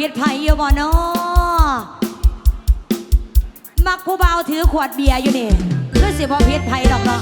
พิษภัยอยู่บ่นอมักผู้เบาถือขวดเบียร์อยู่นี่คือสิบ่พิษภัยดอกเนาะ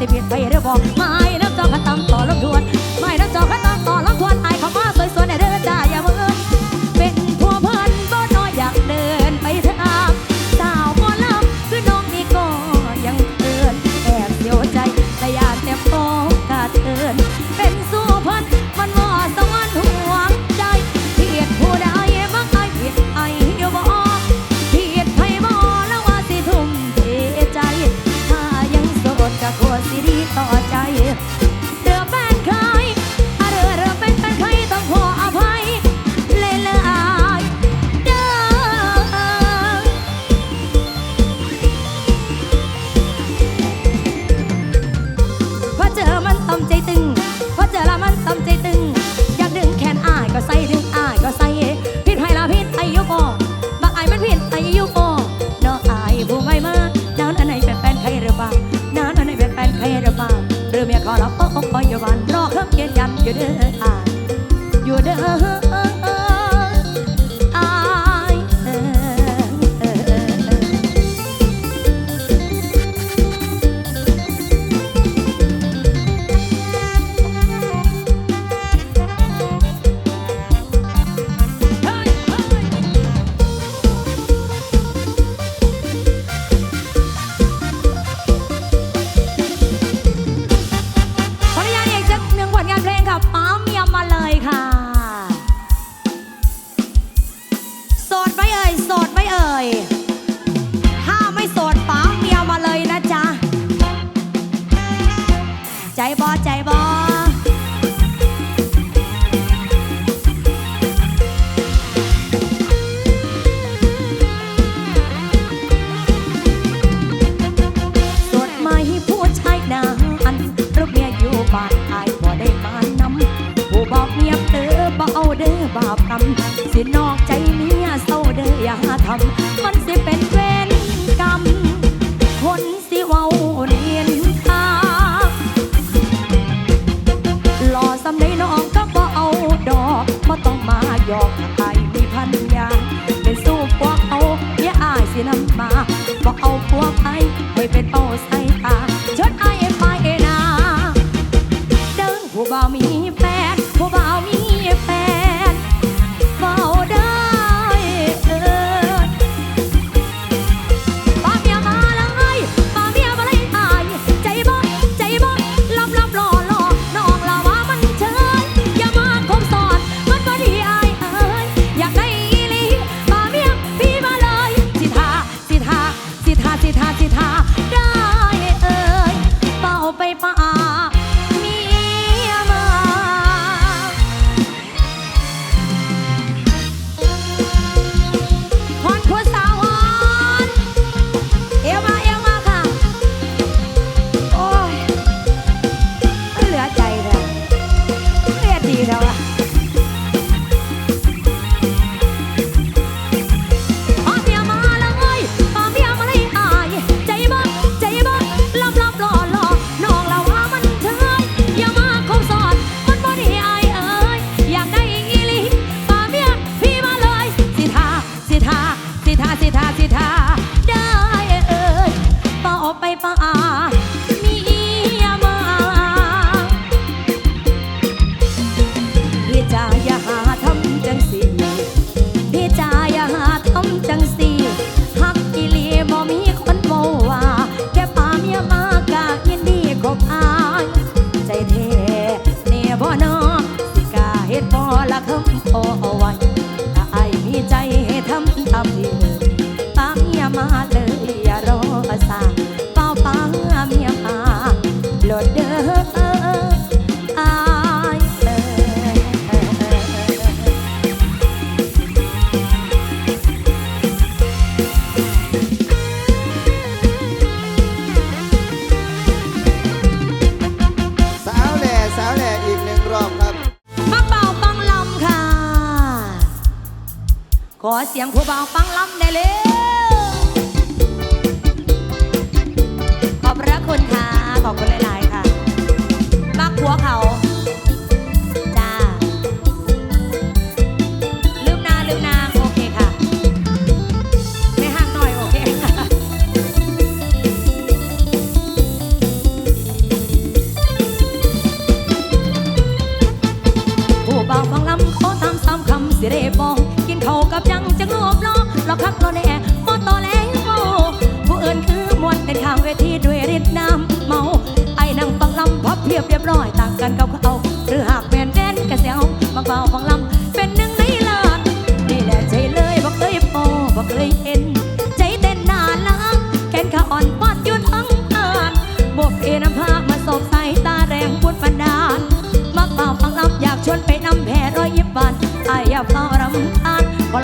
สิบเอ็ดไปเรือบอกไม้น้ำจอกระตำต่อลมดู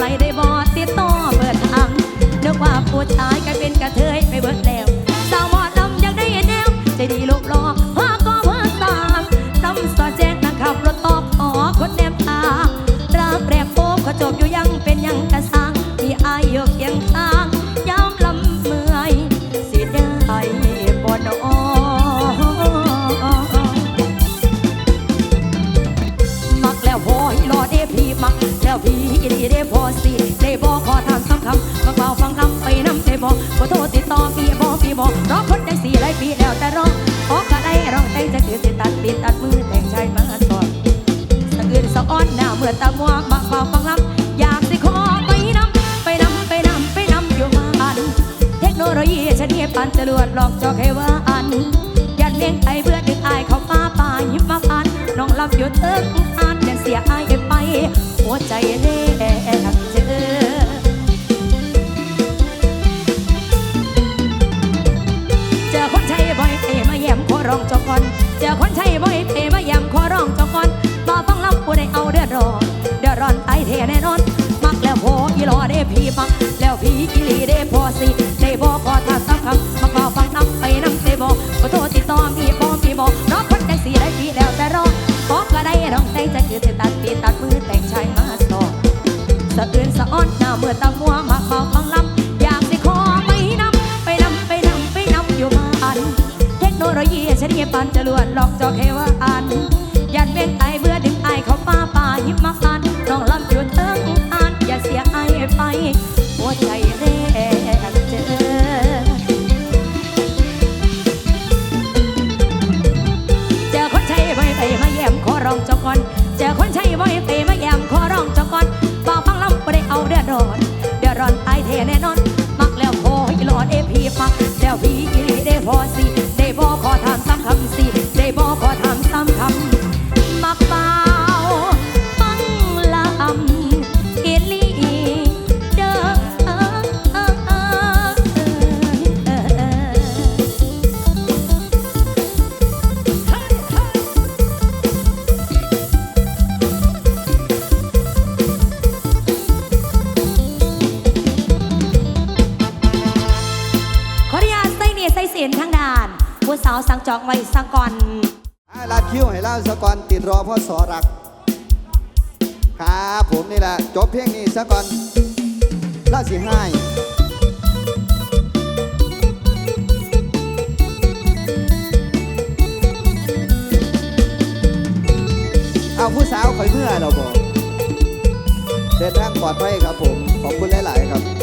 i Friday. ตะมัวบักมาฟังลัำอยากสิขอไปนำไปนำไปนำไปนำอยู่บ้านเทคโนโลยีชนีปันจรวดหลอกจอกให้ว่าอันยัดเลี้ยงไอเพื่อดึงไอเขามาป่ายิ้มมาปันน้องลำอยู่เทิงอันเดินเสียไอไป พี่มักแล้วพี่กิลีได้พอสิได้บอกขอทักสักคำมาขอฟังน้ำไปน้ำได้บอกขอโทษติดต่อมีบอกมีบอกน้องคนได้สีได้พี่แล้วแต่รอขอก็ได้ร้องได้จะคือจะตัดปีตัดมือแต่งชายมาสอนสะอื่นสะอ้อนหน้าเมื่อตะมัวมาขอฟังลำอยากได้ขอไปน้ำไปน้ำไปน้ำไปน้ำอยู่มาอัน เทคโนโลยีเฉลี่ยปันจะลวนลอกจอกเฮว่าอัน จองไว้สักก่อนให้ลาดคิ้วให้เล่าสักก่อนติดรอพ่อสอรัก ครับผมนี่แหละจบเพลงนี้สักก่อนลาสิให้เอาผู้สาวคอยเมื่อเราบอกเดินทางปลอดภัยครับผม ขอบคุณหลาย ๆ ครับ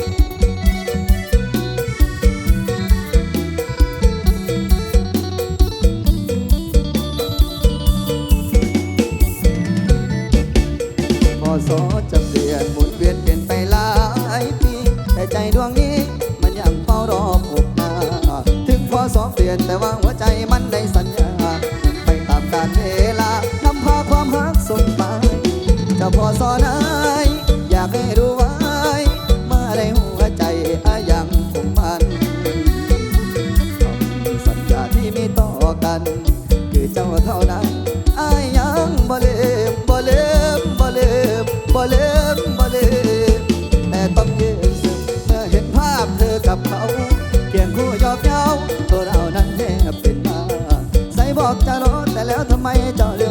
จะรอแต่แล้วทำไมเจ้าเลือก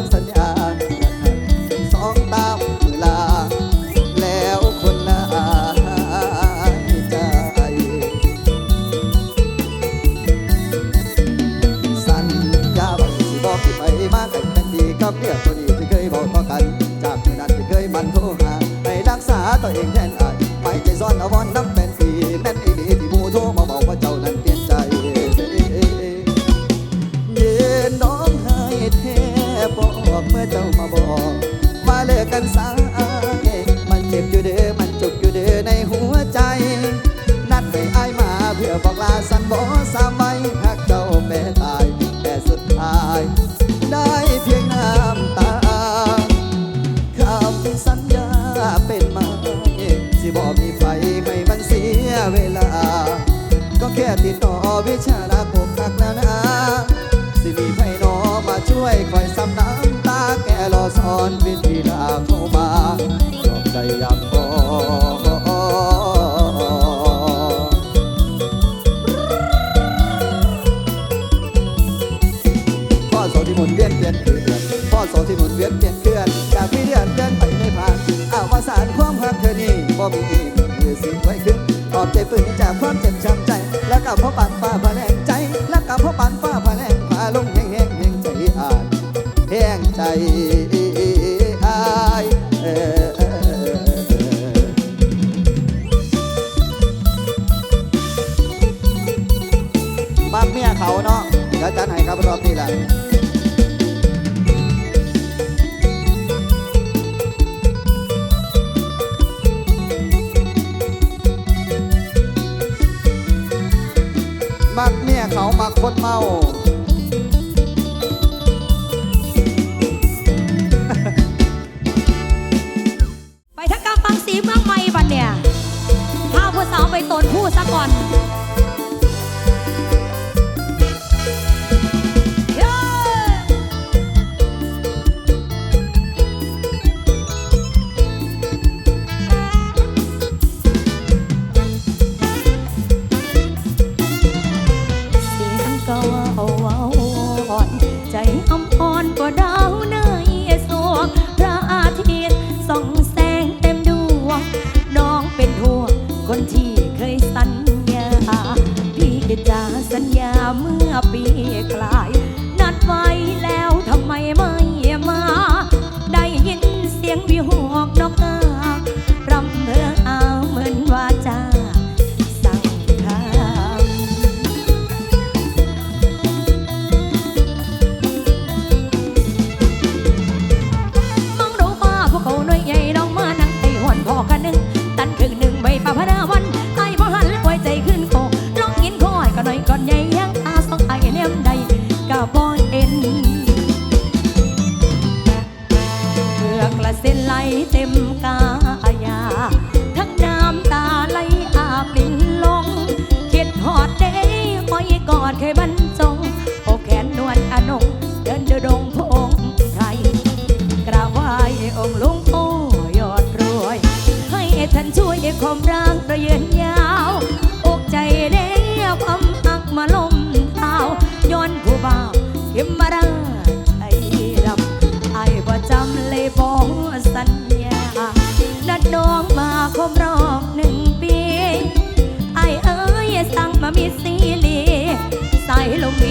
่มีมือสิไว้ขึ้นตอบใจฝืนจากความเจ็บช้ำใจ แล้วกับพ่อปันป้าพแผลงใจ แล้วกับพ่อปันป้าพแผลงพาลงแห้งแห้งแห้งใจอ่านแห้งใจอายเออมักเมียเขาเนาะแล้วจันใหนครับรอบนี้แหละ Porto Mal.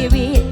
spirit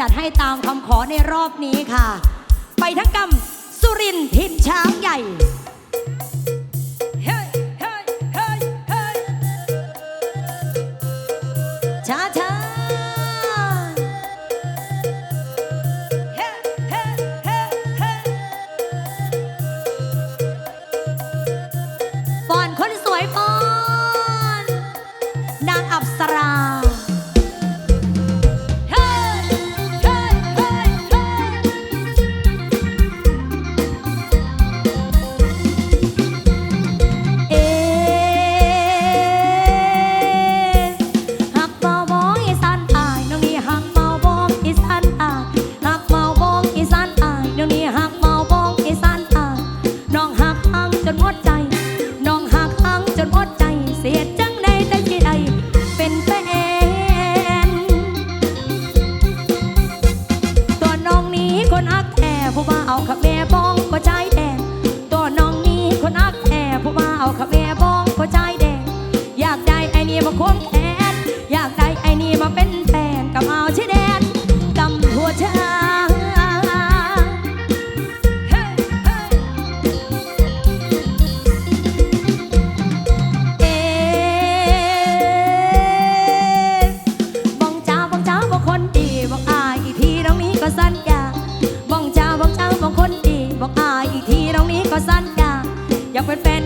จัดให้ตามคำขอในรอบนี้ค่ะ ไปทั้งกำสุรินทินช้างใหญ่ Ya fue el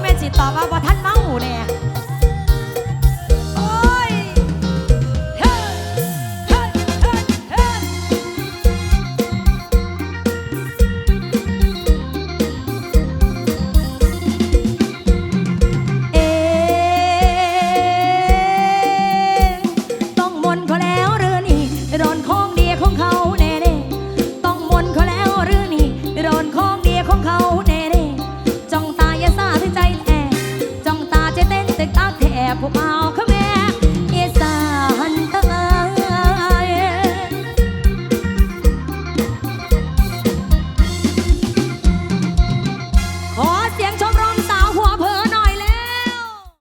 แม่นสิตอบว่าบ่ท่านเมาเนี่ย